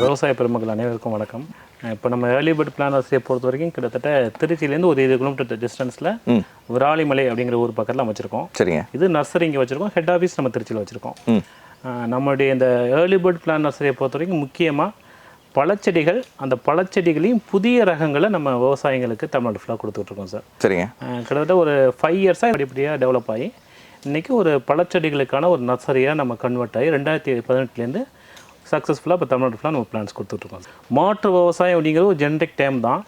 விவசாய பெருமக்கள் அனைவருக்கும் வணக்கம். இப்போ நம்ம ஏர்லி பேர்ட் பிளான் பொறுத்த வரைக்கும் கிட்டத்தட்ட திருச்சியிலேருந்து ஒரு இருபது கிலோமீட்டர் டிஸ்டன்ஸில் விராலிமலை அப்படிங்கிற ஊர் பக்கத்தில் அமைச்சிருக்கோம். சரிங்க. இது நர்சரி இங்கே வச்சுருக்கோம். ஹெட் ஆஃபீஸ் நம்ம திருச்சியில் வச்சுருக்கோம். நம்மளுடைய இந்த ஏர்லி பேர்ட் பிளான் நர்சரியை பொறுத்த வரைக்கும் முக்கியமாக பழச்செடிகள் அந்த பழச்செடிகளையும் புதிய ரகங்களை நம்ம விவசாயிகளுக்கு தமிழ்நாடு ஃபுல்லாக கொடுத்துட்ருக்கோம் சார். சரிங்க. கிட்டத்தட்ட ஒரு ஃபைவ் இயர்ஸாக படிப்படியாக டெவலப் ஆகி இன்றைக்கி ஒரு பழச்செடிகளுக்கான ஒரு நர்சரியாக நம்ம கன்வெர்ட் ஆகி ரெண்டாயிரத்தி பதினெட்டுலேருந்து சக்ஸஸ்ஃபுல்லாக இப்போ தமிழ்நாடு ஃபுல்லாக நம்ம பிளான்ஸ் கொடுத்துட்ருக்கோம் மாற்று விவசாயம் அப்படிங்கிறது ஒரு ஜென்ரிக் டைம் தான்.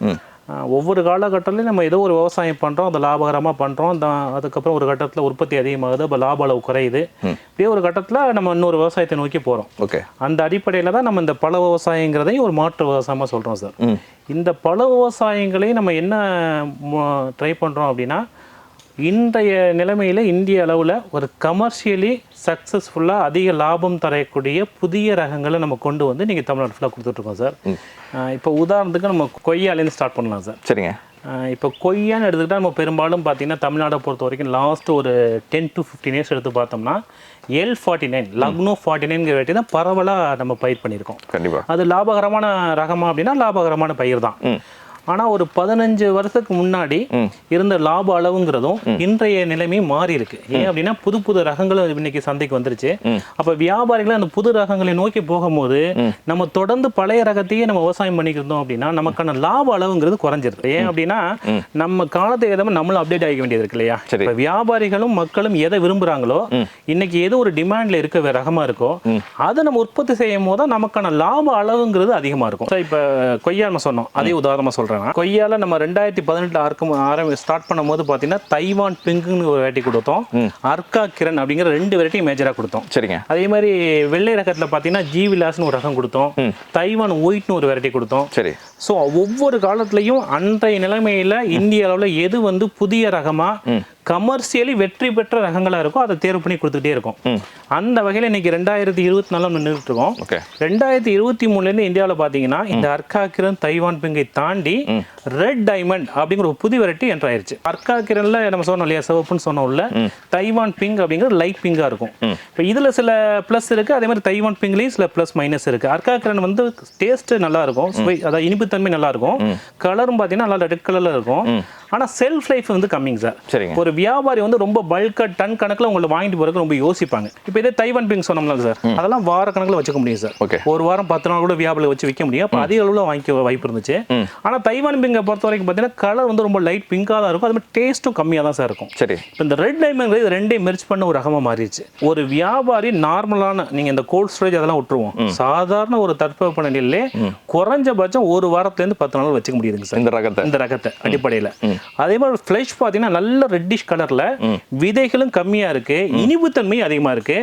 ஒவ்வொரு காலகட்டத்திலையும் நம்ம ஏதோ ஒரு விவசாயம் பண்ணுறோம் அதை லாபகரமாக பண்ணுறோம் அந்த அதுக்கப்புறம் ஒரு கட்டத்தில் உற்பத்தி அதிகமாகுது அப்போ லாப அளவு குறையுது. இப்படியே ஒரு கட்டத்தில் நம்ம இன்னொரு விவசாயத்தை நோக்கி போகிறோம் ஓகே. அந்த அடிப்படையில் தான் நம்ம இந்த பழ விவசாயங்கிறதையும் ஒரு மாற்று விவசாயமாக சொல்கிறோம் சார் இந்த பழ விவசாயங்களையும் நம்ம என்ன ட்ரை பண்ணுறோம் அப்படின்னா இன்றைய நிலைமையில் இந்திய அளவில் ஒரு கமர்ஷியலி சக்ஸஸ்ஃபுல்லாக அதிக லாபம் தரக்கூடிய புதிய ரகங்களை நம்ம கொண்டு வந்து நீங்கள் தமிழ்நாடு ஃபுல்லாக கொடுத்துட்ருக்கோம் சார் இப்போ உதாரணத்துக்கு நம்ம கொய்யாலேருந்து ஸ்டார்ட் பண்ணலாம் சார் சரிங்க. இப்போ கொய்யான்னு எடுத்துக்கிட்டால் நம்ம பெரும்பாலும் பார்த்தீங்கன்னா தமிழ்நாடை பொறுத்த வரைக்கும் லாஸ்ட் ஒரு டென் டு ஃபிஃப்டீன் இயர்ஸ் எடுத்து பார்த்தோம்னா L forty nine Lucknow forty நைன்கிற வெட்டி தான் பரவலாக நம்ம பயிர் பண்ணியிருக்கோம். கண்டிப்பா. அது லாபகரமான ரகமா அப்படின்னா லாபகரமான பயிர் தான் ஆனால் ஒரு பதினஞ்சு வருஷத்துக்கு முன்னாடி இருந்த லாப அளவுங்கிறதும் இன்றைய நிலைமையும் மாறி இருக்கு. ஏன் அப்படின்னா புது புது ரகங்களும் இன்னைக்கு சந்தைக்கு வந்துருச்சு. அப்போ வியாபாரிகள் அந்த புது ரகங்களை நோக்கி போகும்போது நம்ம தொடர்ந்து பழைய ரகத்தையே நம்ம விவசாயம் பண்ணிக்கிட்டு இருந்தோம் அப்படின்னா நமக்கான லாப அளவுங்கிறது குறைஞ்சிருது. ஏன் அப்படின்னா நம்ம காலத்தை ஏதாவது நம்மளும் அப்டேட் ஆகிக்க வேண்டியது இருக்கு இல்லையா. இப்போ வியாபாரிகளும் மக்களும் எதை விரும்புகிறாங்களோ இன்னைக்கு எது ஒரு டிமாண்ட்ல இருக்க ரகமா இருக்கோ அதை நம்ம உற்பத்தி செய்யும் போது நமக்கான லாப அளவுங்கிறது அதிகமா இருக்கும். சார் இப்போ கொய்யா நம்ம சொன்னோம். அதே உதாரணமா சொல்றேன். நான். கொய்யால நம்ம ரெண்டாயிரத்தி பதினெட்டுல ஆரம்பி ஆரம்பி ஸ்டார்ட் பண்ணும்போது பார்த்தீங்கன்னா தைவான் பிங்குன்னு ஒரு வெரைட்டி கொடுத்தோம். அர்க்கா கிரண் அப்படிங்கிற ரெண்டு வெரைட்டி மேஜரா கொடுத்தோம். சரிங்க. அதே மாதிரி வெள்ளை ரகத்துல பார்த்தீங்கன்னா ஜி விலாஸ்னு ஒரு ரகம் கொடுத்தோம். தைவான் ஒயிட்னு ஒரு வெரைட்டி கொடுத்தோம். சரி. ஸோ ஒவ்வொரு காலத்துலையும் அன்றைய நிலைமையில இந்திய அளவில் எது வந்து புதிய ரகமா கமர்ஷியலி வெற்றி பெற்ற ரகங்களா இருக்கோ அதை தேர்வு பண்ணி கொடுத்துக்கிட்டே இருக்கும். அந்த வகையில் இன்னைக்கு ரெண்டாயிரத்தி இருபத்தி நாலாம் நின்றுட்டு இருக்கோம் ரெண்டாயிரத்தி இருபத்தி மூணுலேருந்து இந்தியாவில் பார்த்தீங்கன்னா இந்த அர்க்காக்கிரன் தைவான் பிங்கை தாண்டி ரெட் டைமண்ட் அப்படிங்கிற ஒரு புது வெரைட்டி என்ட்ரு ஆயிருச்சு. அர்க்காக்கிரன்ல நம்ம சொன்னோம் இல்லையா சிவப்புன்னு சொன்னோம்ல தைவான் பிங்க் அப்படிங்கிற லைட் பிங்கா இருக்கும். இப்போ இதுல சில ப்ளஸ் இருக்கு அதே மாதிரி தைவான் பிங்க்லேயும் சில ப்ளஸ் மைனஸ் இருக்கு. அர்க்காக்கிரன் வந்து டேஸ்ட் நல்லா இருக்கும். அதாவது இனிப்புத்தன்மை நல்லா இருக்கும். கலரும் பார்த்தீங்கன்னா நல்லா ரெட் கலர்ல இருக்கும். ஆனா செல்ஃப் லைஃப் வந்து கம்மிங் சார். ஒரு வியாபாரி வந்து ரொம்ப பல்கா டன் கணக்குல உங்களை வாங்கிட்டு போறதுக்கு ரொம்ப யோசிப்பாங்க. இப்போ இதே தைவான் பிங்க் சொன்னோம்ல சார் அதெல்லாம் வார கணக்குல வச்சுக்க முடியும் சார். ஒரு வாரம் பத்து நாள் கூட வியாபாரி வச்சு விற்க முடியும் அப்போ அதிக அளவில் வாங்கிக்க வாய்ப்பு இருந்துச்சு. ஆனா தைவான் பிங்கை பொறுத்த வரைக்கும் பார்த்தீங்கன்னா கலர் வந்து ரொம்ப லைட் பிங்காக தான் இருக்கும். அது மாதிரி டேஸ்ட்டும் கம்மியாக தான் சார் இருக்கும். சரி. இப்போ இந்த ரெட் டைமண்ட் இது ரெண்டையும் மெர்ச் பண்ண ஒரு ரகமாக மாறிடுச்சு. ஒரு வியாபாரி நார்மலான நீங்கள் இந்த கோல்ட் ஸ்டோரேஜ் அதெல்லாம் விட்டுருவோம். சாதாரண ஒரு தட்பவெப்ப நிலையிலே குறைஞ்சபட்சம் ஒரு வாரத்துலேருந்து பத்து நாள் வச்சுக்க முடியுதுங்க சார். இந்த ரகத்தை. இந்த ரகத்தை அடிப்படையில். அதே மாதிரி ஃப்ளஷ் பார்த்தீங்கன்னா நல்ல ரெட்டிஷ் கலர்ல விதைகளும் கம்மியா இருக்கு இனிப்புத்தன்மையும் அதிகமா இருக்கு.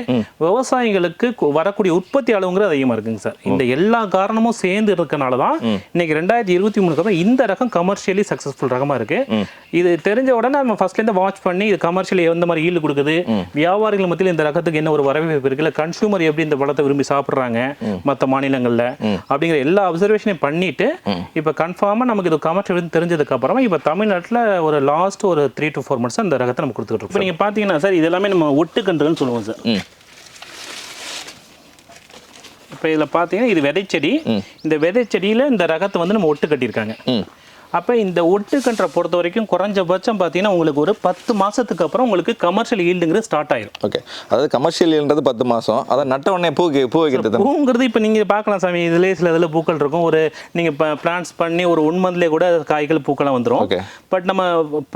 விவசாயிகளுக்கு வரக்கூடிய உற்பத்தி அளவுங்கிறது அதிகமா இருக்குங்க சார். இந்த எல்லா காரணமும் சேர்ந்து இருக்கனால தான் இன்னைக்கு ரெண்டாயிரத்தி இருபத்தி மூணுக்கு இந்த ரகம் கமர்ஷியலி சக்ஸஸ்ஃபுல் ரகமா இருக்கு. இது தெரிஞ்ச உடனே நம்ம ஃபர்ஸ்ட்ல இருந்து வாட்ச் பண்ணி இது கமர்ஷியல் எந்த மாதிரி ஈல்டு கொடுக்குது வியாபாரிகள் மத்தியில் இந்த ரகத்துக்கு என்ன ஒரு வரவேற்பு இருக்கு இல்லை கன்சூமர் எப்படி இந்த பழத்தை விரும்பி சாப்பிட்றாங்க மற்ற மாநிலங்கள்ல அப்படிங்கிற எல்லா அப்சர்வேஷனையும் பண்ணிட்டு இப்போ கன்ஃபார்மாக நமக்கு இது கமர்ஷியல் தெரிஞ்சதுக்கு அப்புறமா இப்போ தமிழ்நாட்டில் ஒரு லாஸ்ட் ஒரு த்ரீ டு ஃபோர் மந்த்ஸ் அந்த ரகத்தை நம்ம கொடுத்துட்டு இருக்கோம் இப்போ நீங்கள் பார்த்தீங்கன்னா சார் இது எல்லாமே நம்ம ஒட்டுக்கன்றுன்னு சொல்லுவோம் சார். இப்போ இதில் பார்த்தீங்கன்னா இது விதைச்செடி. இந்த விதைச்செடியில் இந்த ரகத்தை வந்து நம்ம ஒட்டு கட்டியிருக்காங்க. அப்போ இந்த ஒட்டுக்கன்றை பொறுத்த வரைக்கும் குறைஞ்சபட்சம் பார்த்தீங்கன்னா உங்களுக்கு ஒரு பத்து மாசத்துக்கு அப்புறம் உங்களுக்கு கமர்ஷியல் ஈல்டுங்கிறது ஸ்டார்ட் ஆயிரும். ஓகே அதாவது கமர்ஷியல்ன்றது பத்து மாதம் அதை நட்ட உடனே பூ பூ வைக்கிறது பூங்கிறது இப்போ நீங்கள் பார்க்கலாம் சாமி. இதுலேயே சில இதில் பூக்கள் இருக்கும். ஒரு நீங்கள் இப்போ பிளான்ஸ் பண்ணி ஒரு ஒன் மந்த்லேயே கூட காய்கள் பூக்கெல்லாம் வந்துடும் ஓகே பட் நம்ம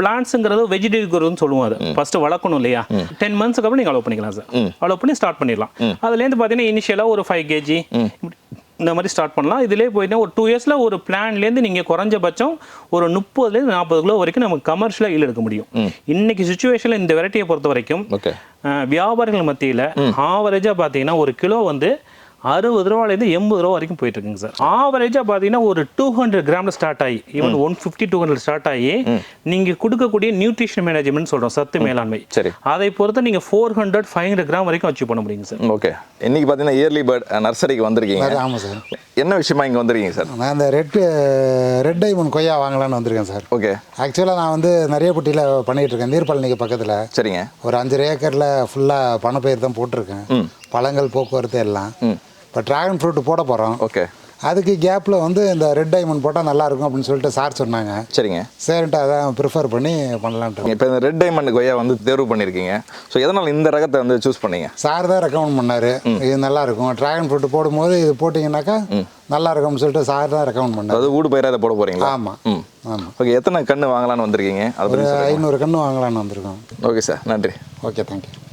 பிளான்ஸுங்கிறது வெஜிடேட்டிவ் குரோன்னு சொல்லுவோம் அது. ஃபர்ஸ்ட் வளர்க்கணும் இல்லையா? டென் மந்த்ஸ்க்கு அப்புறம் நீங்கள் அலோவ் பண்ணிக்கலாம் சார் அலோவ் பண்ணி ஸ்டார்ட் பண்ணிடலாம். அதுலேருந்து பார்த்தீங்கன்னா இனிஷியலாக ஒரு ஃபைவ் கேஜி இந்த மாதிரி ஸ்டார்ட் பண்ணலாம். இதுலேயே போயிட்டு ஒரு டூ இயர்ஸில் ஒரு பிளான்லேருந்து நீங்கள் குறைஞ்சபட்சம் ஒரு முப்பதுலேருந்து நாற்பது கிலோ வரைக்கும் நம்ம கமர்ஷியலாக ஈல் எடுக்க முடியும். இன்னைக்கு சுச்சுவேஷனில் இந்த வெரைட்டியை பொறுத்த வரைக்கும் வியாபாரிகள் மத்தியில் ஆவரேஜாக பார்த்தீங்கன்னா ஒரு கிலோ வந்து அறுபது ரூபாலேருந்து எண்பது ரூபா வரைக்கும் போயிட்டு இருக்குங்க சார். ஆவரேஜாக பார்த்தீங்கன்னா ஒரு டூ ஹண்ட்ரட் கிராமில் ஸ்டார்ட் ஆகி even one fifty two hundred start ஆகி நீங்கள் கொடுக்கக்கூடிய நியூட்ரிஷன் மேனேஜ்மெண்ட் சொல்கிறோம் சத்து மேலாண்மை. சரி. அதை பொறுத்து நீங்கள் four hundred five hundred gram வரைக்கும் அச்சீவ் பண்ண முடியுங்க சார். ஓகே இன்னைக்கு பார்த்தீங்கன்னா இயர்லி பேர்ட் நர்சரிக்கு வந்திருக்கீங்க. ஆமாம் சார். என்ன விஷயமா இங்கே வந்திருக்கீங்க சார்? நான் இந்த ரெட் ரெட் டைமண்ட் கொய்யா வாங்கலாம்னு வந்திருக்கேன் சார். ஓகே ஆக்சுவலாக நான் வந்து நிறையப்பட்டியில் பண்ணிகிட்டு இருக்கேன். நீர்பழனிக்கு பக்கத்தில். சரிங்க. ஒரு அஞ்சரை ஏக்கரில் ஃபுல்லாக பணப்பயிர் தான் போட்டிருக்கேன். பழங்கள் போக்குவரத்து எல்லாம். இப்போ ட்ராகன் ஃப்ரூட் போட போகிறோம் ஓகே அதுக்கு கேப்பில் வந்து இந்த ரெட் டைமண்ட் போட்டால் நல்லாயிருக்கும் அப்படின்னு சொல்லிட்டு சார் சொன்னாங்க. சரிங்க. சரின்ட்டு அதான் ப்ரிஃபர் பண்ணி பண்ணலான்ட்டு இப்போ இந்த ரெட் டைமண்ட் கொய்யா வந்து தேர்வு பண்ணியிருக்கீங்க. ஸோ எதனால் இந்த ரகத்தை வந்து சூஸ் பண்ணீங்க? சார் தான் ரெக்கமெண்ட் பண்ணார். இது நல்லா இருக்கும் ட்ராகன் ஃப்ரூட் போடும்போது இது போட்டிங்கனாக்கா நல்லா இருக்கும்னு சொல்லிட்டு சார் தான் ரெக்கமெண்ட் பண்ணார். அதாவது ஊடு பயிராக போட போகிறீங்களா ஆமாம் ஆமாம் ஓகே எத்தனை கன்று வாங்கலாம்னு வந்திருக்கீங்க? அதை ஐநூறு கன்று வாங்கலான்னு வந்திருக்கோம். ஓகே சார் நன்றி. Okay thank you